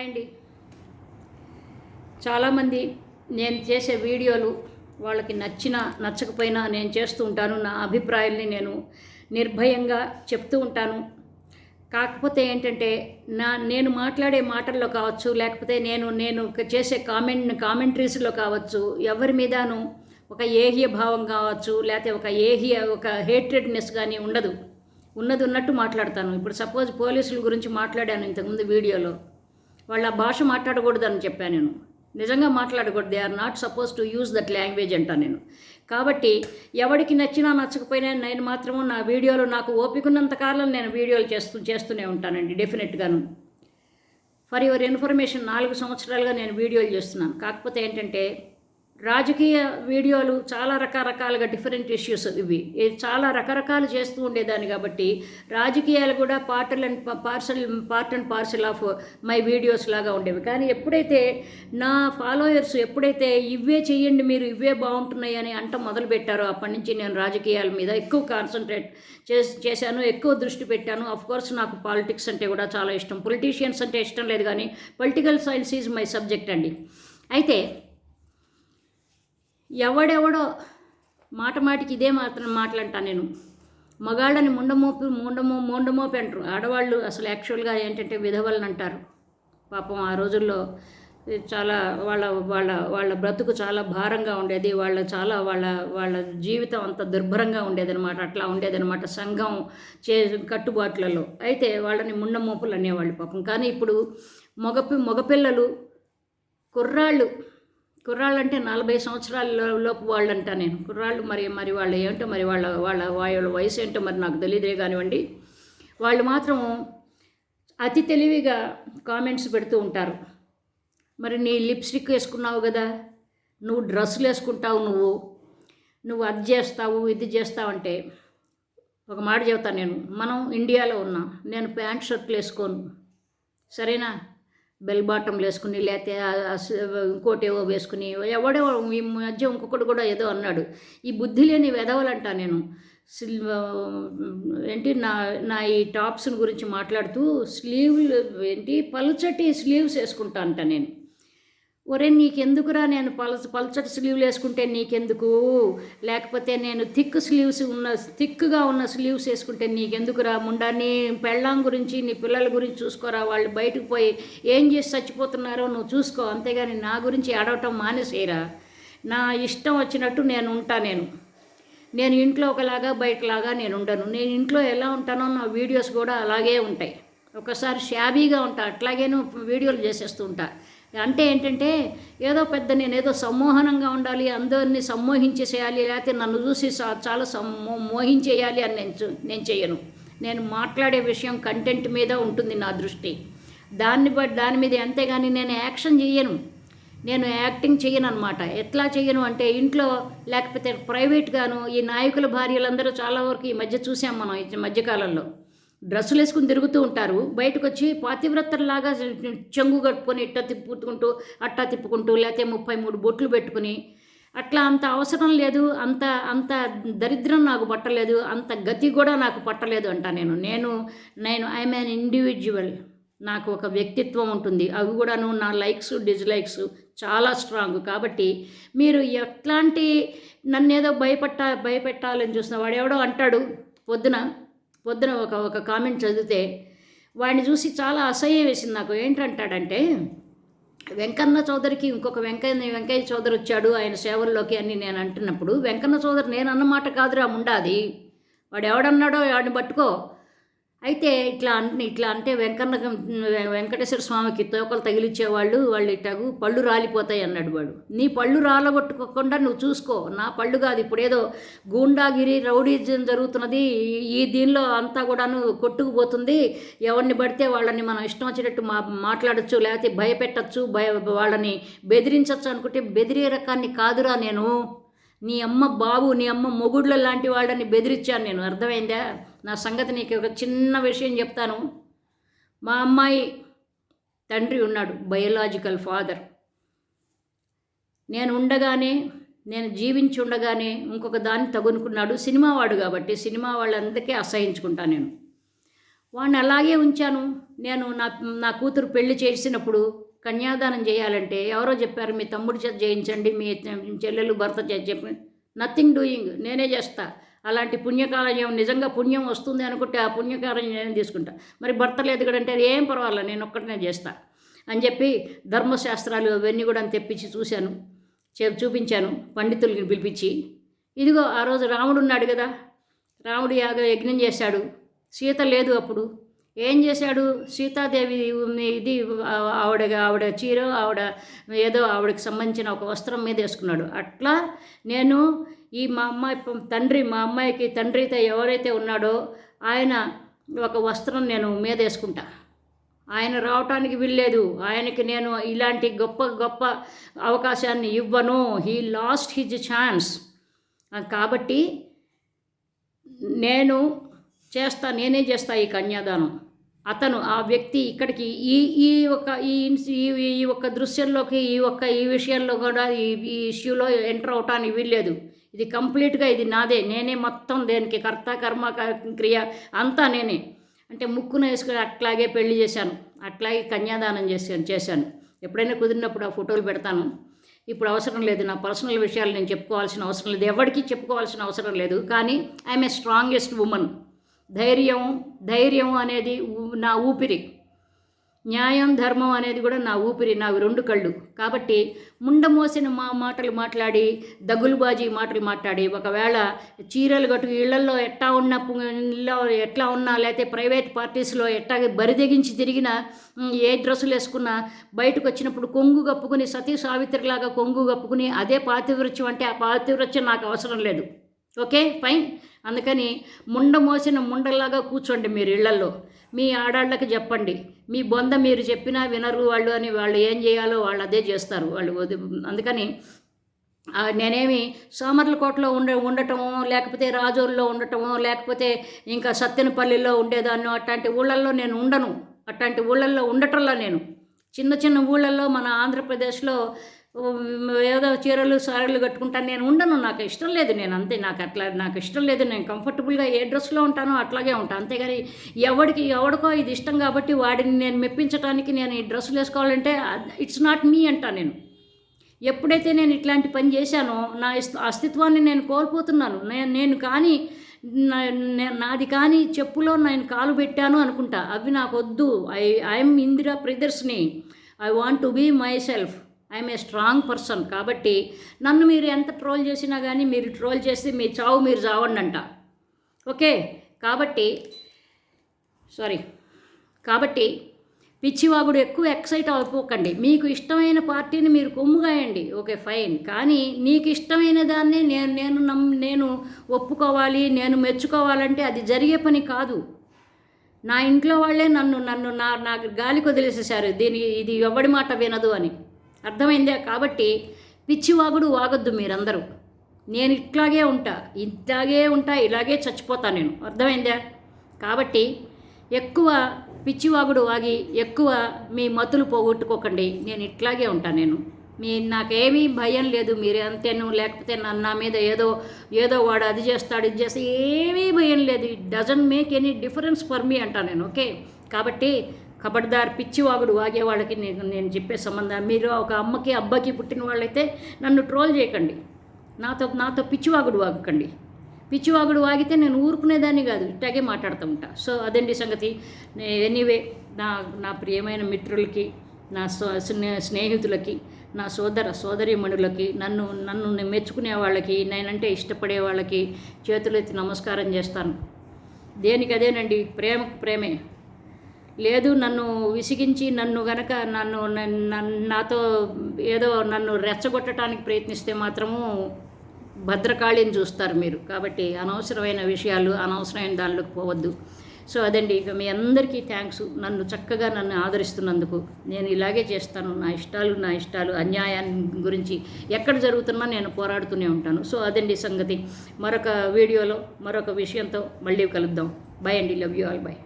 Hi అండి. చాలామంది నేను చేసే వీడియోలు వాళ్ళకి నచ్చిన నచ్చకపోయినా నేను చేస్తూ ఉంటాను. నా అభిప్రాయాల్ని నేను నిర్భయంగా చెప్తూ ఉంటాను. కాకపోతే ఏంటంటే నా నేను మాట్లాడే మాటల్లో కావచ్చు లేకపోతే నేను నేను చేసే కామెంట్ కామెంట్రీస్లో కావచ్చు ఎవరి మీదను ఒక ఏహియ భావం కావచ్చు లేకపోతే ఒక ఏహియ ఒక హేట్రెడ్నెస్ కానీ ఉండదు. ఉన్నది ఉన్నట్టు మాట్లాడతాను. ఇప్పుడు సపోజ్ పోలీసుల గురించి మాట్లాడాను ఇంతకుముందు వీడియోలో. వాళ్ళ భాష మాట్లాడకూడదని చెప్పాను నేను. నిజంగా మాట్లాడకూడదు. They are not suppose to use that language అంటాను నేను. కాబట్టి ఎవరికి నచ్చినా నచ్చకపోయినా నేను మాత్రము నా వీడియోలు నాకు ఓపికన్నంత కాలం నేను వీడియోలు చేస్తూ చేస్తూనే ఉంటానండి డెఫినెట్గాను. ఫర్ యువర్ ఇన్ఫర్మేషన్ నాలుగు సంవత్సరాలుగా నేను వీడియోలు చేస్తున్నాను. కాకపోతే ఏంటంటే రాజకీయ వీడియోలు చాలా రకరకాలుగా డిఫరెంట్ ఇష్యూస్ ఇవి. చాలా రకరకాలు చేస్తూ ఉండేదాన్ని కాబట్టి రాజకీయాలు కూడా portal and parcel part and parcel of my videos లాగా ఉండేవి. కానీ ఎప్పుడైతే నా ఫాలోయర్స్ ఎప్పుడైతే ఇవే చేయండి మీరు ఇవే బాగుంటున్నాయి అని అంట మొదలుపెట్టారో అప్పటి నుంచి నేను రాజకీయాల మీద ఎక్కువ కాన్సన్ట్రేట్ చేశాను ఎక్కువ దృష్టి పెట్టాను. అఫ్ కోర్స్ నాకు పాలిటిక్స్ అంటే కూడా చాలా ఇష్టం. పొలిటీషియన్స్ అంటే ఇష్టం లేదు కానీ political science is my subject అండి. అయితే ఎవడెవడో మాట మాటికి ఇదే మాత్రం మాట్లాంటాను నేను. మగాళ్ళని ముండమోపి ముండమో ముండమోపి అంటారు. ఆడవాళ్ళు అసలు యాక్చువల్గా ఏంటంటే విధవలను అంటారు. పాపం ఆ రోజుల్లో చాలా వాళ్ళ వాళ్ళ వాళ్ళ బ్రతుకు చాలా భారంగా ఉండేది. వాళ్ళ చాలా వాళ్ళ వాళ్ళ జీవితం అంత దుర్భరంగా ఉండేదన్నమాట. అట్లా ఉండేదన్నమాట సంఘం చే కట్టుబాట్లలో. అయితే వాళ్ళని ముండమోపులు అనేవాళ్ళు పాపం. కానీ ఇప్పుడు మగపి మగపిల్లలు కుర్రాళ్ళు కుర్రాళ్ళు అంటే నలభై సంవత్సరాల లోపు వాళ్ళు అంటా నేను. కుర్రాళ్ళు మరి మరి వాళ్ళు ఏంటో మరి వాళ్ళ వాళ్ళ వాళ్ళ వయసు ఏంటో మరి నాకు తెలియదే కానివ్వండి. వాళ్ళు మాత్రం అతి తెలివిగా కామెంట్స్ పెడుతూ ఉంటారు. మరి నీ లిప్స్టిక్ వేసుకున్నావు కదా నువ్వు డ్రెస్సులు వేసుకుంటావు నువ్వు నువ్వు అది చేస్తావు ఇది చేస్తావు అంటే ఒక మాట చెబుతాను నేను. మనం ఇండియాలో ఉన్నాం. నేను ప్యాంట్ షర్ట్లు వేసుకోను. సరేనా? బెల్ బాటంలు వేసుకుని లేకపోతే ఇంకోటి ఏవో వేసుకుని ఎవడో ఈ మధ్య ఇంకొకటి కూడా ఏదో అన్నాడు. ఈ బుద్ధి లేని వెదవలంట నేను. సిల్ ఏంటి నా నా ఈ టాప్స్ గురించి మాట్లాడుతూ స్లీవ్లు ఏంటి పలుచటి స్లీవ్స్ వేసుకుంటా అంట నేను. ఒరే నీకెందుకురా నేను పలచ పల్చటి స్లీవ్లు వేసుకుంటే నీకెందుకు? లేకపోతే నేను థిక్ స్లీవ్స్ ఉన్న థిక్గా ఉన్న స్లీవ్స్ వేసుకుంటే నీకెందుకురా? ముండా నీ పెళ్ళాం గురించి నీ పిల్లల గురించి చూసుకోరా? వాళ్ళు బయటకు పోయి ఏం చేసి చచ్చిపోతున్నారో నువ్వు చూసుకో. అంతేగాని నా గురించి ఆడవటం మానేసేయరా. నా ఇష్టం వచ్చినట్టు నేను ఉంటా నేను. నేను ఇంట్లో ఒకలాగా బయటలాగా నేను ఉండను. నేను ఇంట్లో ఎలా ఉంటానో నా వీడియోస్ కూడా అలాగే ఉంటాయి. ఒకసారి షాబీగా ఉంటా. నువ్వు వీడియోలు చేసేస్తూ ఉంటా. అంటే ఏంటంటే ఏదో పెద్ద నేను ఏదో సమ్మోహనంగా ఉండాలి అందరినీ సమ్మోహించేసేయాలి లేకపోతే నన్ను చూసి చాలా సమ్మో మోహించేయాలి అని నేను నేను చేయను నేను మాట్లాడే విషయం కంటెంట్ మీద ఉంటుంది నా దృష్టి. దాన్ని బట్టి దాని మీద అంతేగాని నేను యాక్షన్ చేయను నేను యాక్టింగ్ చేయను అనమాట ఎట్లా చేయను అంటే ఇంట్లో లేకపోతే ప్రైవేట్గాను ఈ నాయకుల భార్యలందరూ చాలా వరకు ఈ మధ్య చూసాం మనం ఈ మధ్యకాలంలో. డ్రెస్సులు వేసుకుని తిరుగుతూ ఉంటారు. బయటకు వచ్చి పాతివ్రతలాగా చెంగు కట్టుకొని ఇట్ట తిప్పుకుంటూ అట్టా తిప్పుకుంటూ లేకపోతే ముప్పై మూడు బొట్లు పెట్టుకుని అట్లా అంత అవసరం లేదు. అంత అంత దరిద్రం నాకు పట్టలేదు. అంత గతి కూడా నాకు పట్టలేదు అంట నేను. నేను నేను ఐఎమ్ అన్ ఇండివిజువల్ నాకు ఒక వ్యక్తిత్వం ఉంటుంది. అవి కూడాను నా లైక్స్ డిజ్లైక్స్ చాలా స్ట్రాంగ్. కాబట్టి మీరు ఎట్లాంటి నన్ను ఏదో భయపట్ట భయపెట్టాలని చూస్తున్న వాడు ఎవడో అంటాడు. పొద్దున పొద్దున ఒక ఒక కామెంట్ చదివితే వాడిని చూసి చాలా అసహ్యం వేసింది నాకు. ఏంటంటాడంటే వెంకన్న చౌదరికి ఇంకొక వెంకయ్య వెంకయ్య చౌదరి వచ్చాడు ఆయన సేవల్లోకి అని నేను అంటున్నప్పుడు వెంకన్న చౌదరి నేను అన్నమాట కాదురా ఉండాది వాడు ఎవడన్నాడో వాడిని పట్టుకో అయితే ఇట్లా అంటే ఇట్లా అంటే వెంకన్న వెంకటేశ్వర స్వామికి తోకలు తగిలిచ్చేవాళ్ళు వాళ్ళు ఇట్టాగు పళ్ళు రాలిపోతాయి అన్నాడు వాడు. నీ పళ్ళు రాలగొట్టుకోకుండా నువ్వు చూసుకో. నా పళ్ళు కాదు ఇప్పుడు ఏదో గూండాగిరి రౌడీజం జరుగుతున్నది ఈ దీనిలో అంతా కూడాను కొట్టుకుపోతుంది. ఎవరిని పడితే వాళ్ళని మనం ఇష్టం వచ్చినట్టు మా మాట్లాడచ్చు లేకపోతే భయపెట్టచ్చు భయ వాళ్ళని బెదిరించవచ్చు అనుకుంటే బెదిరే రకాన్ని కాదురా నేను. నీ అమ్మ బాబు నీ అమ్మ మొగుళ్ళ లాంటి వాళ్ళని బెదిరించాను నేను. అర్థమైందా? నా సంగతి నీకు ఒక చిన్న విషయం చెప్తాను. మా అమ్మాయి తండ్రి ఉన్నాడు బయోలాజికల్ ఫాదర్. నేను ఉండగానే నేను జీవించి ఉండగానే ఇంకొక దాన్ని తగునుకున్నాడు సినిమా వాడు కాబట్టి సినిమా వాళ్ళందరికీ అసహించుకుంటాను నేను. వాడిని అలాగే ఉంచాను. నేను నా నా కూతురు పెళ్ళి చేసినప్పుడు కన్యాదానం చేయాలంటే ఎవరో చెప్పారు మీ తమ్ముడు చేత చేయించండి మీ చెల్లెలు భర్త చేత చెప్పి నథింగ్ డూయింగ్ నేనే చేస్తా. అలాంటి పుణ్యకార్యం నిజంగా పుణ్యం వస్తుంది అనుకుంటే ఆ పుణ్యకార్యం నేను తీసుకుంటా. మరి భర్త లేదు కూడా అంటే ఏం పర్వాలేదు నేను ఒక్కటినే చేస్తా. అని చెప్పి ధర్మశాస్త్రాలు అవన్నీ కూడా తెప్పించి చూశాను చే చూపించాను పండితుల్ని పిలిపించి. ఇదిగో ఆ రోజు రాముడు ఉన్నాడు కదా రాముడు యాగ యజ్ఞం చేశాడు. సీత లేదు అప్పుడు. ఏం చేశాడు? సీతాదేవి ఇది ఆవిడ ఆవిడ చీర ఆవిడ ఏదో ఆవిడకి సంబంధించిన ఒక వస్త్రం మీద వేసుకున్నాడు. అట్లా నేను ఈ మా అమ్మాయి తండ్రి మా అమ్మాయికి తండ్రితో ఎవరైతే ఉన్నాడో ఆయన ఒక వస్త్రం నేను మీద వేసుకుంటా. ఆయన రావటానికి వీల్లేదు. ఆయనకి నేను ఇలాంటి గొప్ప గొప్ప అవకాశాన్ని ఇవ్వను. హీ లాస్ట్ హిజ్ ఛాన్స్ కాబట్టి నేను చేస్తా నేనే చేస్తా ఈ కన్యాదానం. అతను ఆ వ్యక్తి ఇక్కడికి ఈ ఈ ఒక ఈ ఈ ఒక్క దృశ్యంలోకి ఈ ఒక్క ఈ విషయంలో కూడా ఈ ఈ ఇష్యూలో ఎంటర్ అవటానికి వీల్లేదు. ఇది కంప్లీట్గా ఇది నాదే. నేనే మొత్తం దేనికి కర్త కర్మ క్రియ అంతా నేనే. అంటే ముక్కున వేసుకుని అట్లాగే పెళ్ళి చేశాను. అట్లాగే కన్యాదానం చేశాను చేశాను. ఎప్పుడైనా కుదిరినప్పుడు ఆ ఫోటోలు పెడతాను. ఇప్పుడు అవసరం లేదు. నా పర్సనల్ విషయాలు నేను చెప్పుకోవాల్సిన అవసరం లేదు. ఎవరికి చెప్పుకోవాల్సిన అవసరం లేదు. కానీ ఐఎమ్ ఏ స్ట్రాంగెస్ట్ ఉమెన్. ధైర్యం ధైర్యం అనేది నా ఊపిరి. న్యాయం ధర్మం అనేది కూడా నా ఊపిరి నావి రెండు కళ్ళు. కాబట్టి ముండమోసిన మా మాటలు మాట్లాడి దగ్గులుబాజీ మాటలు మాట్లాడి ఒకవేళ చీరలు కట్టు ఇళ్ళలో ఎట్టా ఉన్న ఇళ్ళలో ఎట్లా ఉన్నా లేకపోతే ప్రైవేట్ పార్టీస్లో ఎట్టా బరిదెగించి తిరిగిన ఏ డ్రెస్సులు వేసుకున్నా బయటకు వచ్చినప్పుడు కొంగు కప్పుకుని సతీ సావిత్రిలాగా కొంగు కప్పుకుని అదే పాతివృత్యం అంటే ఆ పాతివృత్యం నాకు అవసరం లేదు. ఓకే? ఫైన్? అందుకని ముండ మోసిన ముండలాగా కూర్చోండి మీరు ఇళ్ళలో మీ ఆడాళ్ళకి చెప్పండి. మీ బొంద మీరు చెప్పినా వినరు వాళ్ళు అని వాళ్ళు ఏం చేయాలో వాళ్ళు అదే చేస్తారు. వాళ్ళు అందుకని నేనేమి సోమర్లకోటలో ఉండ ఉండటము లేకపోతే రాజోల్లో ఉండటము లేకపోతే ఇంకా సత్తెనపల్లిలో ఉండేదాన్నో అట్లాంటి ఊళ్ళల్లో నేను ఉండను. అట్లాంటి ఊళ్ళల్లో ఉండటంలో నేను. చిన్న చిన్న ఊళ్ళల్లో మన ఆంధ్రప్రదేశ్లో ఏదో చీరలు సారీలు కట్టుకుంటాను. నేను ఉండను నాకు ఇష్టం లేదు నేను అంతే. నాకు అట్లా నాకు ఇష్టం లేదు. నేను కంఫర్టబుల్గా ఏ డ్రెస్లో ఉంటానో అట్లాగే ఉంటాను అంతేగాని ఎవడికి ఎవడికో ఇది ఇష్టం కాబట్టి వాడిని నేను మెప్పించడానికి నేను ఈ డ్రెస్సులు వేసుకోవాలంటే ఇట్స్ నాట్ మీ అంటా నేను. ఎప్పుడైతే నేను ఇట్లాంటి పని చేశానో నా అస్తిత్వాన్ని నేను కోల్పోతున్నాను. నేను నేను కానీ నాది కానీ చెప్పులో నేను కాలు పెట్టాను అనుకుంటా. అవి నాకు వద్దు. I I'm Indira Pradarshini I want to be myself I'm a strong person కాబట్టి నన్ను మీరు ఎంత ట్రోల్ చేసినా కానీ మీరు ట్రోల్ చేసి మీ చావు మీరు చావండి అంట ఓకే? కాబట్టి సారీ కాబట్టి పిచ్చివాగుడు ఎక్కువ ఎక్సైట్ అయిపోకండి మీకు ఇష్టమైన పార్టీని మీరు కొమ్ముగాయండి. ఓకే ఫైన్ కానీ నీకు ఇష్టమైన దాన్ని నేను నేను నమ్ నేను ఒప్పుకోవాలి నేను మెచ్చుకోవాలంటే అది జరిగే పని కాదు. నా ఇంట్లో వాళ్ళే నన్ను నన్ను నా నాకు గాలి కొదిలేసేసారు దీని ఇది ఎవడి మాట వినదు అని. అర్థమైందే? కాబట్టి పిచ్చివాగుడు వాగొద్దు మీరందరూ. నేను ఇట్లాగే ఉంటా ఇట్లాగే ఉంటా ఇలాగే చచ్చిపోతా నేను. అర్థమైందా? కాబట్టి ఎక్కువ పిచ్చివాగుడు వాగి ఎక్కువ మీ మతులు పోగొట్టుకోకండి. నేను ఇట్లాగే ఉంటాను నేను. మీ నాకేమీ భయం లేదు మీరు అంతేను లేకపోతే నన్ను నా మీద ఏదో ఏదో వాడు అది చేస్తాడు ఇది చేస్తే ఏమీ భయం లేదు. It doesn't make any difference for me అంటా నేను ఓకే? కాబట్టి కబడ్దార్ పిచ్చివాగుడు వాగే వాళ్ళకి నేను నేను చెప్పే సంబంధం మీరు ఒక అమ్మకి అబ్బాకి పుట్టిన వాళ్ళైతే నన్ను ట్రోల్ చేయకండి. నాతో నాతో పిచ్చివాగుడు వాగకండి. పిచ్చివాగుడు వాగితే నేను ఊరుకునేదాన్ని కాదు ఇట్టాగే మాట్లాడుతూ ఉంటా సో అదండి సంగతి. ఎనీవే నా నా ప్రియమైన మిత్రులకి నా స్నేహితులకి నా సోదర సోదరీమణులకి నన్ను నన్ను మెచ్చుకునే వాళ్ళకి నేనంటే ఇష్టపడే వాళ్ళకి చేతులెత్తి నమస్కారం చేస్తాను. దేనికి అదేనండి ప్రేమకు ప్రేమే. లేదు నన్ను విసిగించి నన్ను గనక నన్ను నాతో ఏదో నన్ను రెచ్చగొట్టడానికి ప్రయత్నిస్తే మాత్రము భద్రకాళిని చూస్తారు మీరు. కాబట్టి అనవసరమైన విషయాలు అనవసరమైన దానిలోకి పోవద్దు. సో అదండి. ఇక మీ అందరికీ థ్యాంక్స్. నన్ను చక్కగా నన్ను ఆదరిస్తున్నందుకు. నేను ఇలాగే చేస్తాను. నా ఇష్టాలు నా ఇష్టాలు అన్యాయాన్ని గురించి ఎక్కడ జరుగుతున్నా నేను పోరాడుతూనే ఉంటాను. సో అదండి సంగతి. మరొక వీడియోలో మరొక విషయంతో మళ్ళీ కలుద్దాం. బై అండి. Love you all. బై